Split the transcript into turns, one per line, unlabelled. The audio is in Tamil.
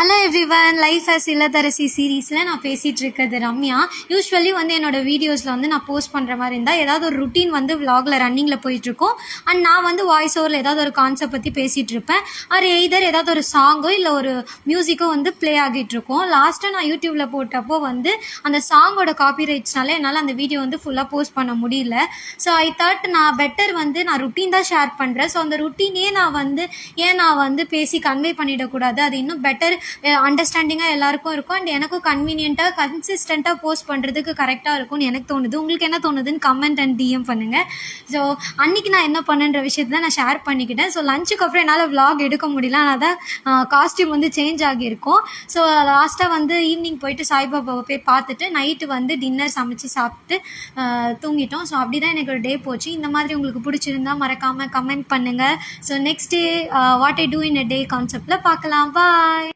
ஹலோ எவ்ரிவன் லைஃப் அஸ் இல்லத்தரசி சீரீஸில் நான் பேசிகிட்டு இருக்கிறது ரம்யா. யூஸ்வலி வந்து என்னோட வீடியோஸில் வந்து நான் போஸ்ட் பண்ணுற மாதிரி இருந்தால் ஏதாவது ஒரு ருட்டீன் வந்து விலாகில் ரன்னிங்கில் போயிட்டுருக்கோம். அண்ட் நான் வந்து வாய்ஸ் ஓவரில் ஏதாவது ஒரு கான்செப்ட் பற்றி பேசிகிட்டு இருப்பேன் ஆர் எய்தர் ஏதாவது ஒரு சாங்கோ இல்லை ஒரு மியூசிக்கோ வந்து ப்ளே ஆகிட்டு இருக்கோம் லாஸ்ட்டாக நான் யூடியூப்பில் போட்டப்போ வந்து அந்த சாங்கோட காப்பி ரைட்ஸ்னால என்னால் அந்த வீடியோ வந்து ஃபுல்லாக போஸ்ட் பண்ண முடியல. ஸோ ஐ தாட் நான் பெட்டர் வந்து நான் ருட்டீன் தான் ஷேர் பண்ணுறேன் ஸோ அந்த ருட்டீனே நான் வந்து ஏன் நான் வந்து பேசி கன்வே பண்ணிடக்கூடாது? அது இன்னும் பெட்டர் அண்டர்ஸ்டாண்டிங்காக எல்லாருக்கும் இருக்கும். அண்ட் எனக்கும் கன்வீனியண்ட்டாக கன்சிஸ்டண்ட்டாக போஸ்ட் பண்ணுறதுக்கு கரெக்டாக இருக்கும்னு எனக்கு தோணுது. உங்களுக்கு என்ன தோணுதுன்னு கமெண்ட் அண்ட் டிஎம் பண்ணுங்கள் ஸோ அன்னைக்கு நான் என்ன பண்ணுன்ற விஷயத்தை தான் நான் ஷேர் பண்ணிக்கிட்டேன். ஸோ லஞ்சுக்கு அப்புறம் என்னால் விலாக் எடுக்க முடியல. ஆனால் தான் காஸ்டியூம் வந்து சேஞ்ச் ஆகியிருக்கும். ஸோ லாஸ்ட்டாக வந்து ஈவினிங் போயிட்டு சாய்பாபாவை போய் பார்த்துட்டு நைட்டு வந்து டின்னர் சமைச்சு சாப்பிட்டு தூங்கிட்டோம். ஸோ அப்படி தான் எனக்கு ஒரு டே போச்சு. இந்த மாதிரி உங்களுக்கு பிடிச்சிருந்தா மறக்காமல் கமெண்ட் பண்ணுங்கள் so next day what I do in a day கான்செப்டில் பார்க்கலாம். பாய்